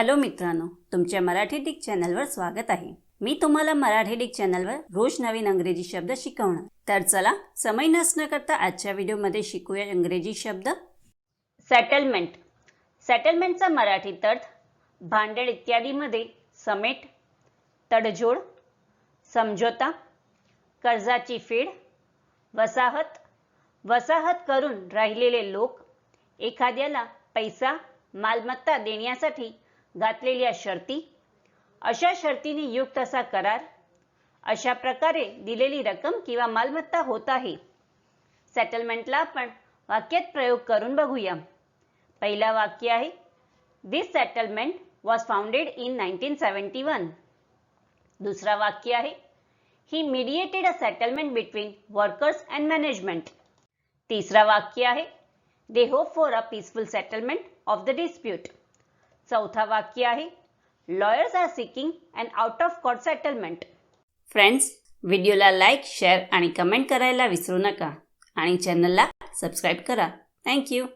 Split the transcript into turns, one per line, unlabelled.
Hello मित्रांनो तुमच्या Marathi Dick चॅनलवर स्वागत आहे. मी तुम्हाला मराठी डिक चॅनलवर रोज नवीन अंग्रेजी शब्द शिकवणार. तर चला समय नसणं करता आजच्या व्हिडिओमध्ये शिकूया इंग्रजी शब्द. सेटलमेंट सेटलमेंटचा मराठीत अर्थ भांडण इत्यादीमध्ये समेट तडजोड समझोता कर्जाची फेड वसाहत वसाहत करून राहिलेले लोक एखाद्याला पैसा मालमत्ता देण्यासाठी घातलेल्या शर्ती. अशा शर्तीने युक्त असा करार. अशा प्रकारे दिलेली रक्कम किंवा मालमत्ता होत आहे. सेटलमेंटला आपण वाक्यात प्रयोग करून बघूया. पहिला वाक्य आहे this settlement was founded in nineteen seventy one दुसरा वाक्य आहे he mediated a settlement between workers and management तिसरा वाक्य आहे they hope for a peaceful settlement of the dispute चौथा वाक्य आहे. Lawyers are seeking and out of court settlement friends व्हिडिओला लाईक शेअर आणि कमेंट करायला विसरू नका. आणि चॅनलला सबस्क्राईब करा. थँक्यू